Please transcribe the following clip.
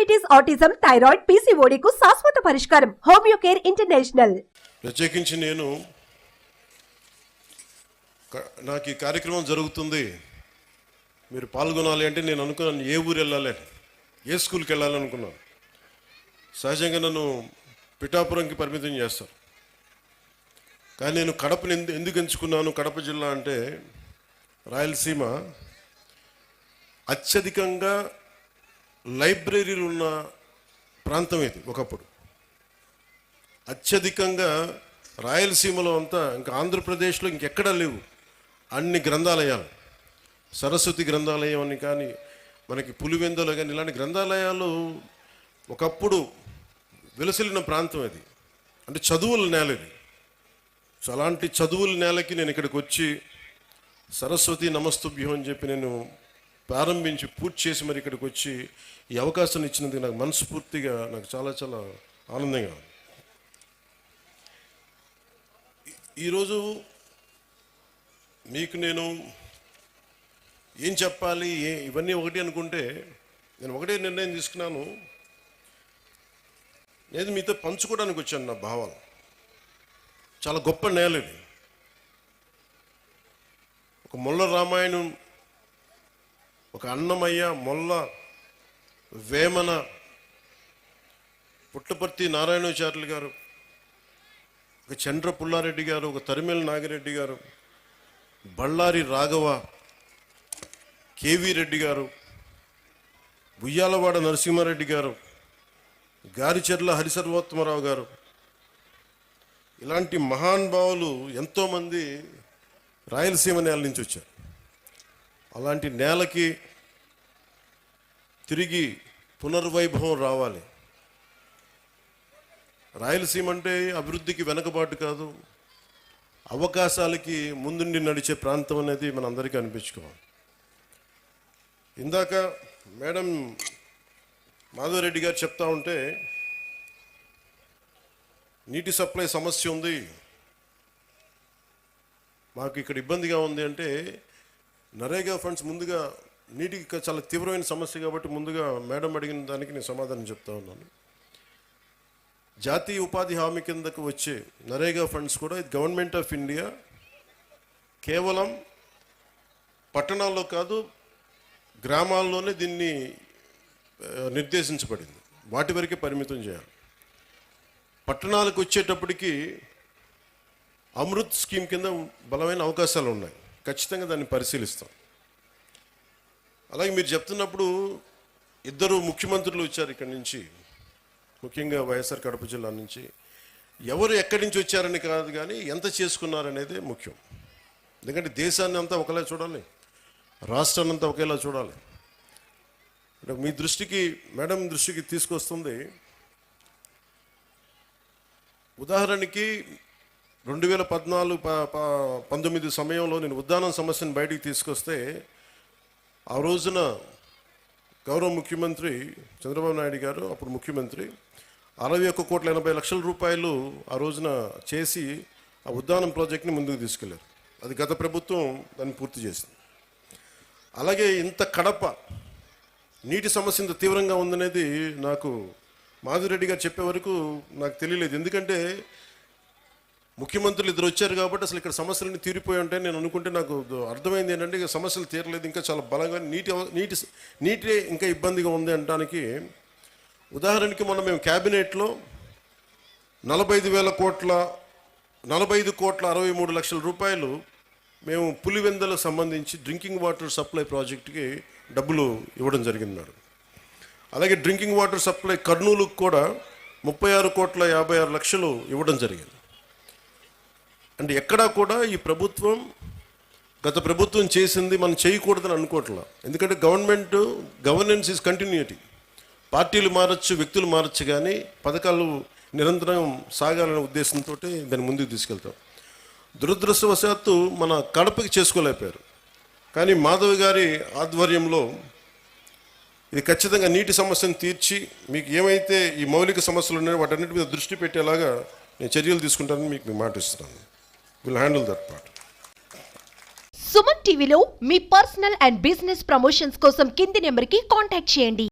Diabetes autism thyroid PCOD కు శాశ్వత పరిష్కారం. హోమియో కేర్ ఇంటర్నేషనల్ ప్రత్యేకించి నేను నాకు ఈ కార్యక్రమం జరుగుతుంది. మీరు పాల్గొనాలి అంటే నేను అనుకున్నాను ఏ ఊరు వెళ్ళాలి? ఏ స్కూల్కి వెళ్ళాలి అనుకున్నాను. సహజంగా నన్ను పిఠాపురంకి పరిమితం చేస్తారు. కానీ నేను కడపని ఎందు ఎందుకు ఎంచుకున్నాను? కడప జిల్లా అంటే రాయలసీమ అత్యధికంగా లైబ్రరీలు ఉన్న ప్రాంతం ఇది ఒకప్పుడు. అత్యధికంగా రాయలసీమలో అంతా ఇంకా ఆంధ్రప్రదేశ్లో ఇంకెక్కడా లేవు. అన్ని గ్రంథాలయాలు. సరస్వతి గ్రంథాలయం అని కానీ మనకి పులివెందులు కానీ ఇలాంటి గ్రంథాలయాలు ఒకప్పుడు విలసిల్లిన ప్రాంతం అది. అంటే చదువుల నేల ఇది. సో అలాంటి చదువుల నేలకి నేను ఇక్కడికి వచ్చి సరస్వతి నమస్తుభ్యం అని చెప్పి నేను ప్రారంభించి పూర్తి చేసి మరి ఇక్కడికి వచ్చి ఈ అవకాశం ఇచ్చినందుకు నాకు మనస్ఫూర్తిగా నాకు చాలా చాలా ఆనందంగా ఉంది. ఈరోజు మీకు నేను ఏం చెప్పాలి ఏ ఇవన్నీ ఒకటి అనుకుంటే నేను ఒకటే నిర్ణయం తీసుకున్నాను. నేను మీతో పంచుకోవడానికి వచ్చాను నా భావాలు. చాలా గొప్ప నేల ఇది. ఒక మొల్ల రామాయణం ఒక అన్నమయ్య మొల్ల వేమన పుట్టపర్తి నారాయణాచార్యులు గారు ఒక చంద్ర పుల్లారెడ్డి గారు ఒక తరిమేల నాగిరెడ్డి గారు బళ్ళారి రాఘవ కేవీ రెడ్డి గారు ఉయ్యాలవాడ నరసింహారెడ్డి గారు గారిచెర్ల హరిసర్వోత్తమరావు గారు. ఇలాంటి మహానుభావులు ఎంతోమంది రాయలసీమ నేల నుంచి వచ్చారు. అలాంటి నేలకి తిరిగి పునర్వైభవం రావాలి. రాయలసీమ అంటే అభివృద్ధికి వెనకబాటు కాదు. అవకాశాలకి ముందుండి నడిచే ప్రాంతం అనేది మనందరికీ అనిపించుకోవాలి. ఇందాక మేడం మాధవరెడ్డి గారు చెప్తా ఉంటే నీటి సప్లై సమస్య ఉంది. మాకు ఇక్కడ ఇబ్బందిగా ఉంది అంటే నరేగా ఫండ్స్ ముందుగా నీటికి చాలా తీవ్రమైన సమస్య కాబట్టి ముందుగా మేడం అడిగిన దానికి నేను సమాధానం చెప్తా ఉన్నాను. జాతీయ ఉపాధి హామీ కిందకు వచ్చే నరేగా ఫండ్స్ కూడా ఇది గవర్నమెంట్ ఆఫ్ ఇండియా కేవలం పట్టణాల్లో కాదు గ్రామాల్లోనే దీన్ని నిర్దేశించబడింది. వాటి వరకే పరిమితం చేయాలి. పట్టణాలకు వచ్చేటప్పటికి అమృత్ స్కీమ్ కింద బలమైన అవకాశాలు ఉన్నాయి. ఖచ్చితంగా దాన్ని పరిశీలిస్తాం. అలాగే మీరు చెప్తున్నప్పుడు ఇద్దరు ముఖ్యమంత్రులు వచ్చారు ఇక్కడి నుంచి. ముఖ్యంగా వైఎస్ఆర్ కడప జిల్లా నుంచి. ఎవరు ఎక్కడి నుంచి వచ్చారని కాదు కానీ ఎంత చేసుకున్నారనేది ముఖ్యం. ఎందుకంటే దేశాన్ని అంతా ఒకలా చూడాలి. రాష్ట్రాన్ని అంతా ఒకేలా చూడాలి. అంటే మీ దృష్టికి మేడం దృష్టికి తీసుకొస్తుంది. ఉదాహరణకి రెండు వేల పద్నాలుగు ప- ప- పంతొమ్మిది సమయంలో నేను ఉద్దానం సమస్యను బయటికి తీసుకొస్తే ఆ రోజున గౌరవ ముఖ్యమంత్రి చంద్రబాబు నాయుడు గారు అప్పుడు ముఖ్యమంత్రి అరవై ఒక్క కోట్ల ఎనభై లక్షల రూపాయలు ఆ రోజున చేసి ఆ ఉద్దానం ప్రాజెక్ట్ని ముందుకు తీసుకెళ్ళారు. అది గత ప్రభుత్వం దాన్ని పూర్తి చేసింది. అలాగే ఇంత కడప నీటి సమస్య ఇంత తీవ్రంగా ఉందనేది నాకు మాధురెడ్డి గారు చెప్పే వరకు నాకు తెలియలేదు. ఎందుకంటే ముఖ్యమంత్రులు ఇద్దరు వచ్చారు కాబట్టి అసలు ఇక్కడ సమస్యలన్నీ తీరిపోయి ఉంటాయి నేను అనుకుంటే నాకు అర్థమైంది ఏంటంటే ఇక సమస్యలు తీరలేదు ఇంకా చాలా బలంగా నీటి నీటి నీటి ఇంకా ఇబ్బందిగా ఉంది అనడానికి ఉదాహరణకి మొన్న మేము క్యాబినెట్లో నలభై ఐదు వేల కోట్ల నలభై ఐదు కోట్ల అరవై మూడు లక్షల రూపాయలు మేము పులివెందలకు సంబంధించి డ్రింకింగ్ వాటర్ సప్లై ప్రాజెక్టుకి డబ్బులు ఇవ్వడం జరిగింది మేడం అలాగే డ్రింకింగ్ వాటర్ సప్లై కర్నూలుకు కూడా ముప్పై ఆరు కోట్ల యాభై ఆరు లక్షలు ఇవ్వడం జరిగింది. అంటే ఎక్కడా కూడా ఈ ప్రభుత్వం గత ప్రభుత్వం చేసింది మనం చేయకూడదని అనుకోవట్లా. ఎందుకంటే గవర్నమెంట్ గవర్నెన్స్ ఈజ్ కంటిన్యూటీ పార్టీలు మారచ్చు వ్యక్తులు మారచ్చు కానీ పథకాలు నిరంతరం సాగాలనే ఉద్దేశంతో దాన్ని ముందుకు తీసుకెళ్తాం. దురదృష్టవశాత్తు మన కడపకి చేసుకోలేకపోయారు. కానీ మాధవ్ గారి ఆధ్వర్యంలో ఇది ఖచ్చితంగా నీటి సమస్యను తీర్చి మీకు ఏమైతే ఈ మౌలిక సమస్యలు ఉన్నాయో వాటన్నిటి మీద దృష్టి పెట్టేలాగా నేను చర్యలు తీసుకుంటానని మీకు మాట ఇస్తున్నాను. Will handle that part Suman టీవీలో మీ పర్సనల్ అండ్ బిజినెస్ ప్రమోషన్స్ కోసం కింది నెంబర్కి కాంటాక్ట్ చేయండి.